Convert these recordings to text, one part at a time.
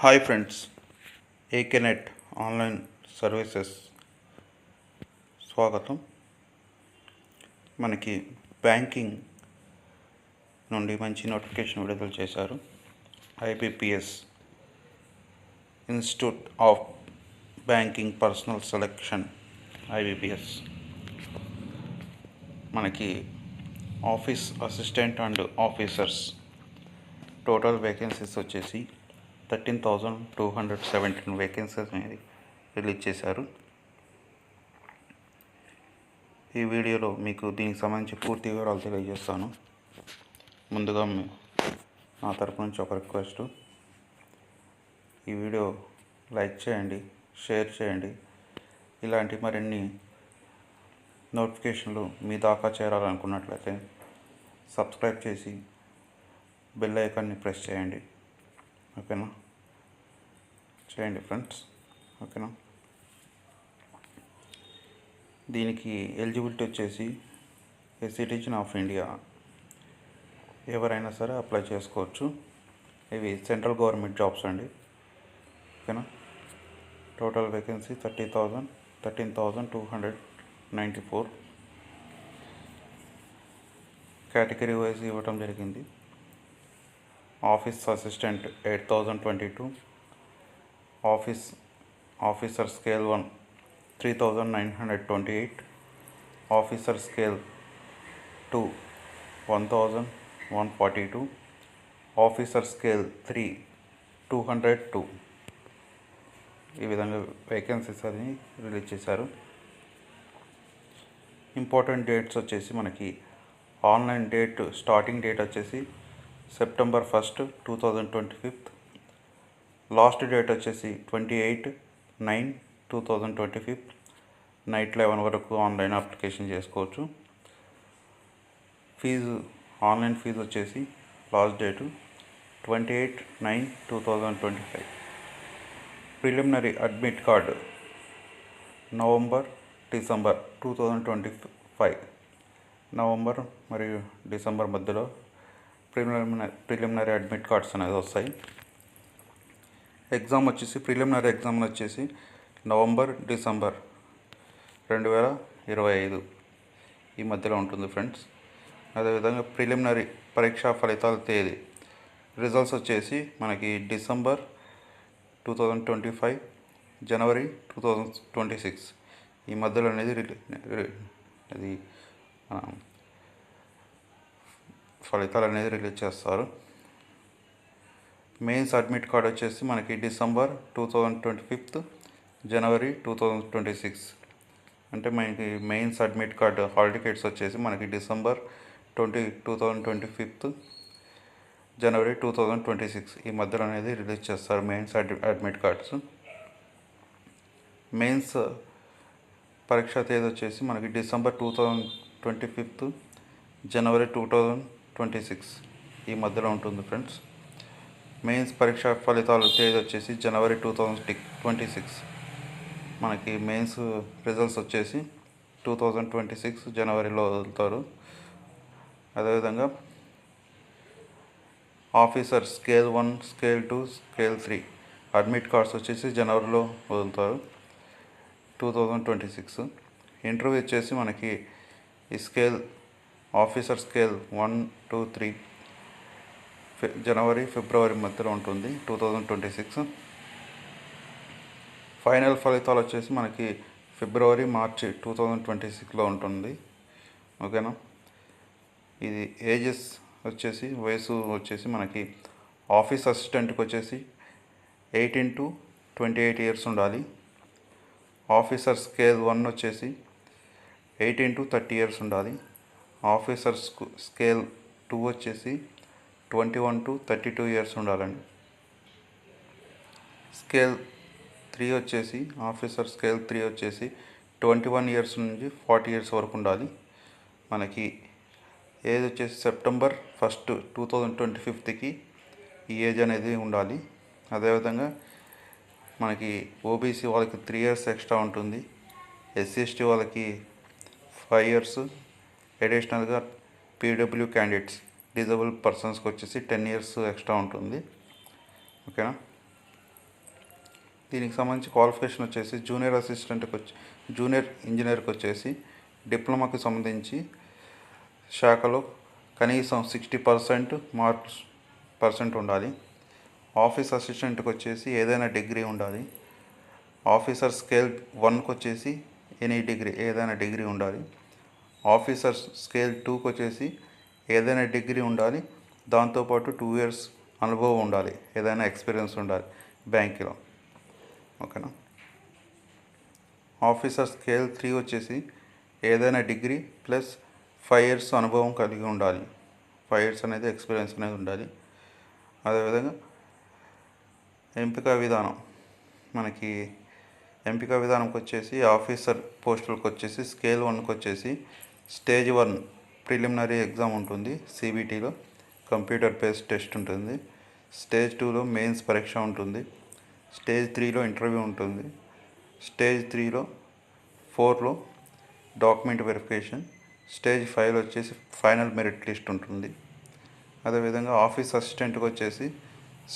Hi friends ఏకెనెట్ online services స్వాగతం. మనకి బ్యాంకింగ్ నుండి మంచి నోటిఫికేషన్ విడుదల చేశారు. IBPS institute of banking personnel selection IBPS మనకి office assistant and officers total vacancies వచ్చేసి thirteen thousand two hundred seventeen vacancies అనేది రిలీజ్ చేశారు. ఈ వీడియోలో మీకు దీనికి సంబంధించి పూర్తి వివరాలు తెలియజేస్తాను. ముందుగా నా తరపు నుంచి ఒక రిక్వెస్ట్ ఈ వీడియో లైక్ చేయండి షేర్ చేయండి. ఇలాంటి మరిన్ని నోటిఫికేషన్లు మీ దాకా చేరాలనుకున్నట్లయితే సబ్స్క్రైబ్ చేసి బెల్ ఐకాన్ని ప్రెస్ చేయండి. ఓకేనా? చేయండి ఫ్రెండ్స్. ఓకేనా? దీనికి ఎలిజిబిలిటీ వచ్చేసి ఏ సిటిజన్ ఆఫ్ ఇండియా. ఎవరైనా సరే అప్లై చేసుకోవచ్చు. ఇవి సెంట్రల్ గవర్నమెంట్ జాబ్స్ అండి. ఓకేనా? Total vacancy thirty thousand thirteen thousand two hundred ninety four. Category wise ఇవ్వటం జరిగింది. Office assistant eight thousand twenty two office officer scale one three thousand nine hundred twenty eight officer scale two one thousand one forty two officer scale three two hundred two. ఈ విధంగా vacancies అని release చేశారు. Important dates వచ్చేసి మనకి online date starting date వచ్చేసి September first two thousand twenty fifth. Last date వచ్చేసి twenty eight nine two thousand twenty fifth. Night eleven వరకు online application చేసుకోవచ్చు. ఫీజు ఆన్లైన్ ఫీజు వచ్చేసి last date twenty eight nine two thousand twenty five. Preliminary admit card November December two thousand twenty five. November మరియు December మధ్యలో preliminary preliminary admit cards అనేది వస్తాయి. Exam వచ్చేసి preliminary exam వచ్చేసి November December రెండు వేల ఇరవై ఐదు ఈ మధ్యలో ఉంటుంది ఫ్రెండ్స్. అదేవిధంగా ప్రిలిమినరీ పరీక్షా ఫలితాల తేదీ. రిజల్ట్స్ వచ్చేసి మనకి December two thousand twenty five జనవరి టూ థౌజండ్ ట్వంటీ సిక్స్ ఈ మధ్యలో అనేది అది ఫలితాలు అనేది రిలీజ్ చేస్తారు. మెయిన్స్ అడ్మిట్ కార్డ్ వచ్చేసి మనకి December two thousand twenty fifth జనవరి టూ థౌజండ్ ట్వంటీ సిక్స్. అంటే మనకి mains admit card hall tickets వచ్చేసి మనకి December twenty two thousand twenty fifth జనవరి టూ థౌజండ్ ట్వంటీ సిక్స్ ఈ మధ్యలో అనేది రిలీజ్ చేస్తారు మెయిన్స్ అడ్మిట్ కార్డ్స్. మెయిన్స్ పరీక్ష తేదీ వచ్చేసి మనకి December two thousand twenty fifth జనవరి టూ థౌజండ్ ట్వంటీ సిక్స్ ఈ మధ్యలో ఉంటుంది ఫ్రెండ్స్. మెయిన్స్ పరీక్ష ఫలితాలు తేదీ వచ్చేసి జనవరి టూ థౌజండ్ ట్వంటీ సిక్స్. మనకి మెయిన్స్ రిజల్ట్స్ వచ్చేసి టూ థౌజండ్ ట్వంటీ సిక్స్ జనవరిలో వదులుతారు అదేవిధంగా officer scale one scale two scale three admit cards వచ్చేసి జనవరిలో వదులుతారు two thousand twenty six. Interview వచ్చేసి మనకి ఈ scale officer scale one two three ఫి జనవరి ఫిబ్రవరి మధ్యలో ఉంటుంది two thousand twenty six. Final ఫలితాలు వచ్చేసి మనకి ఫిబ్రవరి మార్చి టూ థౌజండ్ ట్వంటీ సిక్స్లో ఉంటుంది. ఓకేనా? ఇది ఏజెస్ వచ్చేసి వయసు వచ్చేసి మనకి ఆఫీస్ అసిస్టెంట్కి వచ్చేసి eighteen to twenty eight years ఉండాలి. ఆఫీసర్ స్కేల్ వన్ వచ్చేసి ఎయిటీన్ టు థర్టీ ఇయర్స్ ఉండాలి. ఆఫీసర్ స్కేల్ టూ వచ్చేసి twenty one to thirty two years ఉండాలండి. స్కేల్ త్రీ వచ్చేసి ఆఫీసర్ స్కేల్ త్రీ వచ్చేసి ట్వంటీ వన్ ఇయర్స్ నుంచి ఫార్టీ ఇయర్స్ వరకు ఉండాలి. మనకి ఏజ్ వచ్చేసి September first two thousand twenty ఫిఫ్త్కి ఈ ఏజ్ అనేది ఉండాలి. అదేవిధంగా మనకి ఓబీసీ వాళ్ళకి త్రీ ఇయర్స్ ఎక్స్ట్రా ఉంటుంది. ఎస్సీ ఎస్టీ వాళ్ళకి ఫైవ్ ఇయర్స్ అడిషనల్గా పీడబ్ల్యూ క్యాండిడేట్స్ డిజబుల్ పర్సన్స్కి వచ్చేసి టెన్ ఇయర్స్ ఎక్స్ట్రా ఉంటుంది. ఓకేనా? దీనికి సంబంధించి క్వాలిఫికేషన్ వచ్చేసి జూనియర్ అసిస్టెంట్కి వచ్చి జూనియర్ ఇంజనీర్కి వచ్చేసి డిప్లొమాకి సంబంధించి శాఖలో కనీసం సిక్స్టీ పర్సెంట్ మార్క్స్ పర్సెంట్ ఉండాలి. ఆఫీస్ అసిస్టెంట్కి వచ్చేసి ఏదైనా డిగ్రీ ఉండాలి. ఆఫీసర్ స్కేల్ వన్కి వచ్చేసి ఎనీ డిగ్రీ ఏదైనా డిగ్రీ ఉండాలి. ఆఫీసర్ స్కేల్ టూకి వచ్చేసి ఏదైనా డిగ్రీ ఉండాలి దాంతోపాటు టూ ఇయర్స్ అనుభవం ఉండాలి ఏదైనా ఎక్స్పీరియన్స్ ఉండాలి బ్యాంకులో. ఓకేనా? ఆఫీసర్ స్కేల్ త్రీ వచ్చేసి ఏదైనా డిగ్రీ ప్లస్ ఫైవ్ ఇయర్స్ అనుభవం కలిగి ఉండాలి. ఫైవ్ ఇయర్స్ అనేది ఎక్స్పీరియన్స్ అనేది ఉండాలి. అదేవిధంగా ఎంపిక విధానం. మనకి ఎంపిక విధానంకి వచ్చేసి ఆఫీసర్ పోస్టులకు వచ్చేసి స్కేల్ వన్కి వచ్చేసి స్టేజ్ వన్ ప్రిలిమినరీ ఎగ్జామ్ ఉంటుంది సిబిటీలో కంప్యూటర్ బేస్డ్ టెస్ట్ ఉంటుంది. స్టేజ్ టూలో మెయిన్స్ పరీక్ష ఉంటుంది. స్టేజ్ త్రీలో ఇంటర్వ్యూ ఉంటుంది. స్టేజ్ త్రీలో ఫోర్లో డాక్యుమెంట్ వెరిఫికేషన్. స్టేజ్ ఫైవ్లో వచ్చేసి ఫైనల్ మెరిట్ లిస్ట్ ఉంటుంది. అదేవిధంగా ఆఫీస్ అసిస్టెంట్కి వచ్చేసి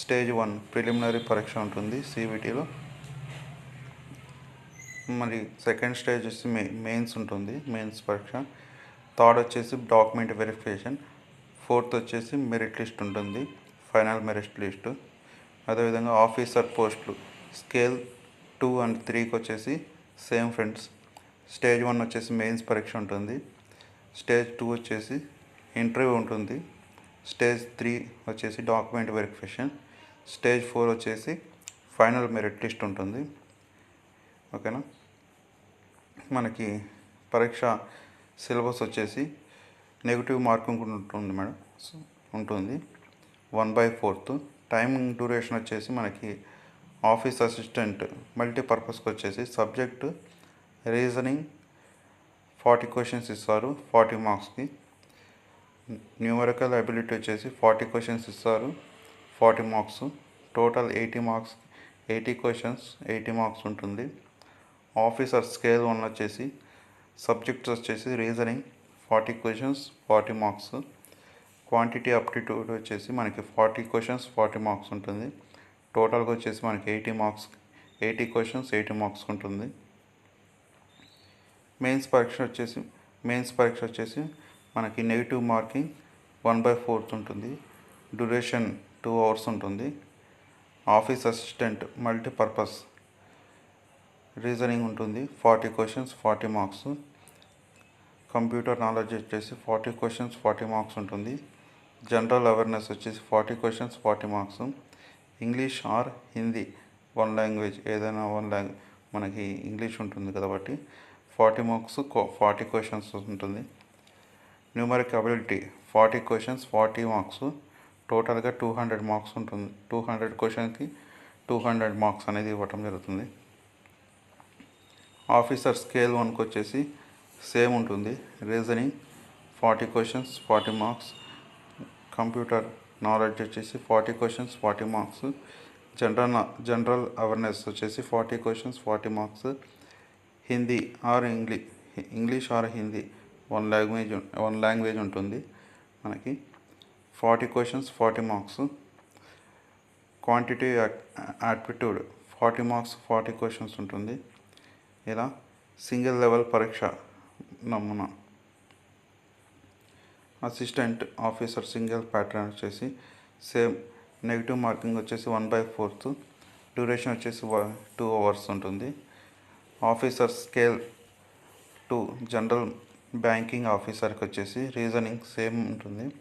స్టేజ్ వన్ ప్రిలిమినరీ పరీక్ష ఉంటుంది సిబిటీలో మరి సెకండ్ స్టేజ్ వచ్చి మెయిన్స్ ఉంటుంది మెయిన్స్ పరీక్ష. థర్డ్ వచ్చేసి డాక్యుమెంట్ వెరిఫికేషన్. ఫోర్త్ వచ్చేసి మెరిట్ లిస్ట్ ఉంటుంది ఫైనల్ మెరిట్ లిస్ట్. అదేవిధంగా ఆఫీసర్ పోస్టులు స్కేల్ టూ అండ్ త్రీకి వచ్చేసి సేమ్ ఫ్రెండ్స్. స్టేజ్ వన్ వచ్చేసి మెయిన్స్ పరీక్ష ఉంటుంది స్టేజ్ టూ వచ్చేసి ఇంటర్వ్యూ ఉంటుంది స్టేజ్ త్రీ వచ్చేసి డాక్యుమెంట్ వెరిఫికేషన్ స్టేజ్ ఫోర్ వచ్చేసి ఫైనల్ మెరిట్ లిస్ట్ ఉంటుంది. ఓకేనా? మనకి పరీక్ష సిలబస్ వచ్చేసి నెగిటివ్ మార్కింగ్ ఉంటుంది మేడం. ఉంటుంది. One by fourth. Timing duration వచ్చేసి మనకి ఆఫీస్ అసిస్టెంట్ మల్టీపర్పస్కి వచ్చేసి సబ్జెక్ట్ రీజనింగ్ ఫార్టీ క్వశ్చన్స్ ఇస్తారు ఫార్టీ మార్క్స్కి. న్యూమరికల్ అబిలిటీ వచ్చేసి ఫార్టీ క్వశ్చన్స్ ఇస్తారు forty marks. Total eighty marks eighty questions eighty marks ఉంటుంది. ఆఫీసర్ స్కేల్ వన్ వచ్చేసి సబ్జెక్ట్స్ వచ్చేసి reasoning forty questions forty marks. Quantity aptitude వచ్చేసి మనకి ఫార్టీ క్వశ్చన్స్ ఫార్టీ మార్క్స్ ఉంటుంది. టోటల్గా వచ్చేసి మనకి eighty marks eighty questions eighty marks ఉంటుంది. మెయిన్స్ పరీక్ష వచ్చేసి మెయిన్స్ పరీక్ష వచ్చేసి మనకి negative marking one by fourth ఉంటుంది. డ్యూరేషన్ టూ అవర్స్ ఉంటుంది. ఆఫీస్ అసిస్టెంట్ మల్టీపర్పస్ రీజనింగ్ ఉంటుంది. Forty questions forty marks. Computer knowledge వచ్చేసి ఫార్టీ క్వశ్చన్స్ ఫార్టీ మార్క్స్ ఉంటుంది. జనరల్ అవేర్నెస్ వచ్చేసి forty questions forty marks. English or Hindi one language ఏదైనా one language మనకి English ఉంటుంది కాబట్టి forty marks forty questions ఉంటుంది. Numeric ability forty questions forty marks. టోటల్గా two hundred marks ఉంటుంది. Two hundred క్వశ్చన్కి టూ హండ్రెడ్ మార్క్స్ అనేది ఇవ్వటం జరుగుతుంది. ఆఫీసర్ స్కేల్ వన్కి వచ్చేసి సేమ్ ఉంటుంది. Reasoning forty questions forty marks. Computer knowledge వచ్చేసి forty questions forty marks. General general awareness వచ్చేసి forty questions forty marks. Hindi or English English or Hindi one language one language ఉంటుంది మనకి. Forty questions forty marks. Quantity aptitude forty marks forty questions ఉంటుంది. ఇలా single level పరీక్ష నమూనా. Assistant officer single pattern వచ్చేసి same negative marking వచ్చేసి one by fourth duration వచ్చేసి two hours ఉంటుంది. Officer scale two general banking ఆఫీసర్కి వచ్చేసి రీజనింగ్ సేమ్ ఉంటుంది.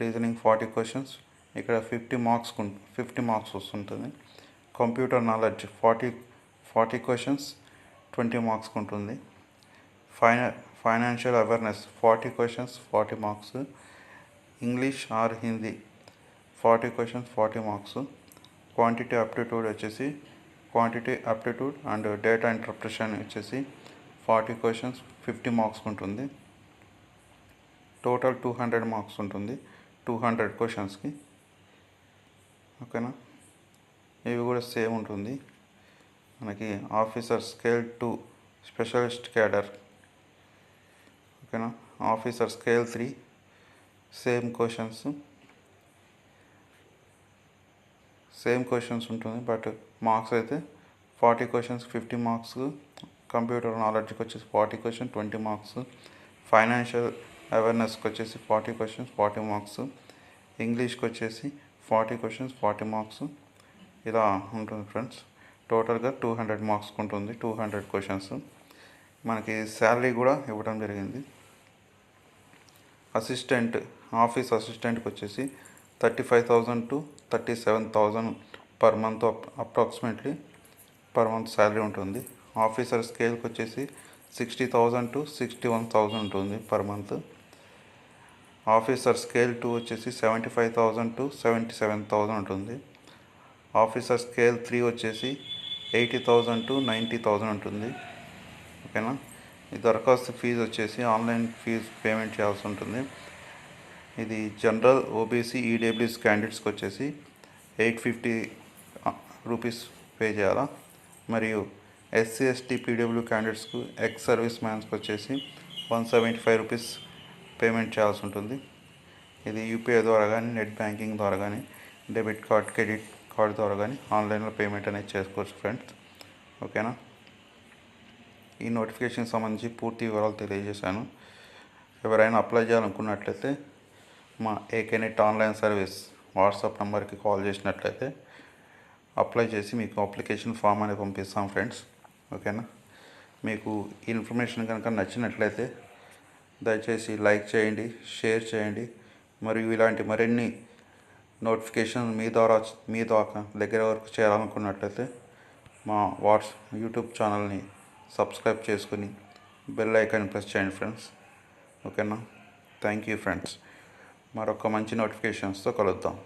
రీజనింగ్ ఫార్టీ క్వశ్చన్స్ ఇక్కడ ఫిఫ్టీ మార్క్స్ ఫిఫ్టీ మార్క్స్ వస్తుంటుంది. Computer knowledge forty forty questions twenty మార్క్స్కి ఉంటుంది. ఫైనా financial awareness forty questions forty marks. English or Hindi forty questions forty marks. Quantity aptitude వచ్చేసి quantity aptitude and data interpretation వచ్చేసి forty questions fifty marks ఉంటుంది. Total two hundred marks ఉంటుంది two hundred క్వశ్చన్స్కి. ఓకేనా? ఇవి కూడా సేమ్ ఉంటుంది. మనకి officer scale two specialist cadre ఓకేనా officer scale three same questions same questions ఉంటుంది బట్ మార్క్స్ అయితే forty questions fifty marks computer నాలెడ్జ్కి వచ్చేసి forty question twenty marks financial అవేర్నెస్కి వచ్చేసి ఫార్టీ క్వశ్చన్స్ ఫార్టీ మార్క్స్ ఇంగ్లీష్కి వచ్చేసి ఫార్టీ క్వశ్చన్స్ ఫార్టీ మార్క్స్ ఇలా ఉంటుంది friends టోటల్గా టూ హండ్రెడ్ మార్క్స్ ఉంటుంది టూ హండ్రెడ్ క్వశ్చన్స్. మనకి శాలరీ కూడా ఇవ్వడం జరిగింది. అసిస్టెంట్ ఆఫీస్ అసిస్టెంట్కి వచ్చేసి thirty five thousand to thirty seven thousand per month approximately per month salary ఉంటుంది. ఆఫీసర్ స్కేల్కి వచ్చేసి sixty thousand to sixty one thousand ఉంటుంది per month. Officer scale two వచ్చేసి seventy five thousand to seventy seven thousand ఉంటుంది. Officer scale three వచ్చేసి eighty thousand to ninety thousand ఉంటుంది. ఓకేనా? ఈ దరఖాస్తు ఫీజు వచ్చేసి ఆన్లైన్ ఫీజు పేమెంట్ చేయాల్సి ఉంటుంది. ఇది జనరల్ ఓబీసీ ఈడబ్ల్యూఎస్ క్యాండిడేట్స్కి వచ్చేసి ఎయిట్ ఫిఫ్టీ రూపీస్ పే చేయాలా? మరియు ఎస్సీ ఎస్టీ పీడబ్ల్యూ క్యాండిడేట్స్కు ఎక్స్ సర్వీస్ మ్యాన్స్కి వచ్చేసి one seventy five rupees payment చేయాల్సి ఉంటుంది. ఇది యూపీఐ ద్వారా కానీ నెట్ బ్యాంకింగ్ ద్వారా కానీ డెబిట్ కార్డ్ క్రెడిట్ కార్డ్ ద్వారా కానీ ఆన్లైన్లో పేమెంట్ అనేది చేసుకోవచ్చు ఫ్రెండ్స్. ఓకేనా? ఈ నోటిఫికేషన్ సంబంధించి పూర్తి వివరాలు తెలియజేశాను. ఎవరైనా అప్లై చేయాలనుకున్నట్లయితే మా AK net online service WhatsApp నెంబర్కి కాల్ చేసినట్లయితే అప్లై చేసి మీకు అప్లికేషన్ ఫామ్ అనేది పంపిస్తాం ఫ్రెండ్స్. ఓకేనా? మీకు ఈ ఇన్ఫర్మేషన్ కనుక నచ్చినట్లయితే దయచేసి లైక్ చేయండి షేర్ చేయండి. మరియు ఇలాంటి మరిన్ని నోటిఫికేషన్ మీ ద్వారా మీ ద్వారా దగ్గర వరకు చేయాలనుకున్నట్లయితే మా వాట్స్ యూట్యూబ్ ఛానల్ని సబ్స్క్రైబ్ చేసుకుని బెల్ ఐకాన్ ప్రెస్ చేయండి ఫ్రెండ్స్. ఓకేనా? Thank you friends. మరొక మంచి నోటిఫికేషన్స్తో కలుద్దాం.